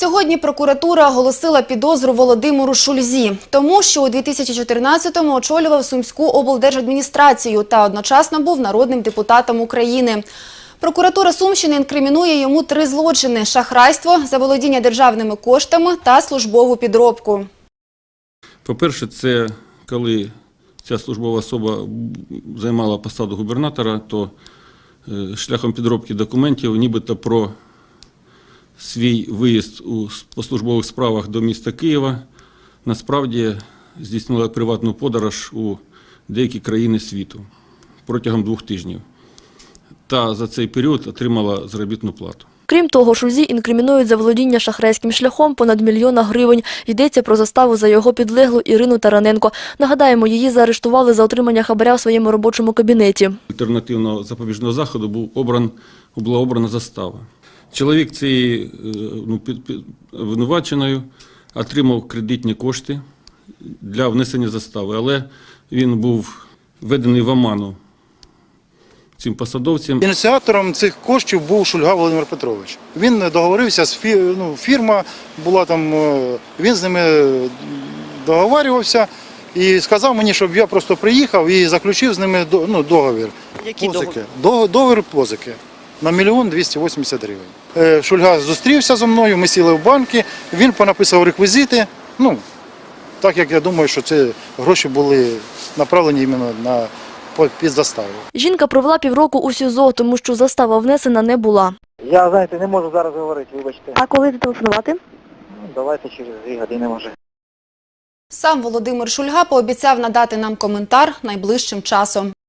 Сьогодні прокуратура оголосила підозру Володимиру Шульзі, тому що у 2014-му очолював Сумську облдержадміністрацію та одночасно був народним депутатом України. Прокуратура Сумщини інкримінує йому три злочини – шахрайство, заволодіння державними коштами та службову підробку. По-перше, це коли ця службова особа займала посаду губернатора, то е, шляхом підробки документів, нібито про свій виїзд у, по службових справах до міста Києва, насправді здійснила приватну подорож у деякі країни світу протягом двох тижнів. Та за цей період отримала заробітну плату. Крім того, Шульзі інкримінують заволодіння шахрайським шляхом понад мільйона гривень. Йдеться про заставу за його підлеглу Ірину Тараненко. Нагадаємо, її заарештували за отримання хабаря в своєму робочому кабінеті. альтернативного запобіжного заходу був обран, була обрана застава. Чоловік цієї е, ну, під, під, обвинуваченою отримав кредитні кошти для внесення застави, але він був введений в оману цим посадовцям. Ініціатором цих коштів був Шульга Володимир Петрович. Він договорився з фі, ну, фірма була там, е, він з ними договарювався і сказав мені, щоб я просто приїхав і заключив з ними ну, договір. Який позики. До- Договір позики на мільйон 280 гривень. Е, Шульга зустрівся зі мною, ми сіли в банки, він понаписав реквізити. Ну, так як я думаю, що ці гроші були направлені іменно на під заставу. Жінка провела півроку у СІЗО, тому що застава внесена не була. Я, знаєте, не можу зараз говорити, вибачте. А коли зателефонувати? Ну, давайте через дві години може. Сам Володимир Шульга пообіцяв надати нам коментар найближчим часом.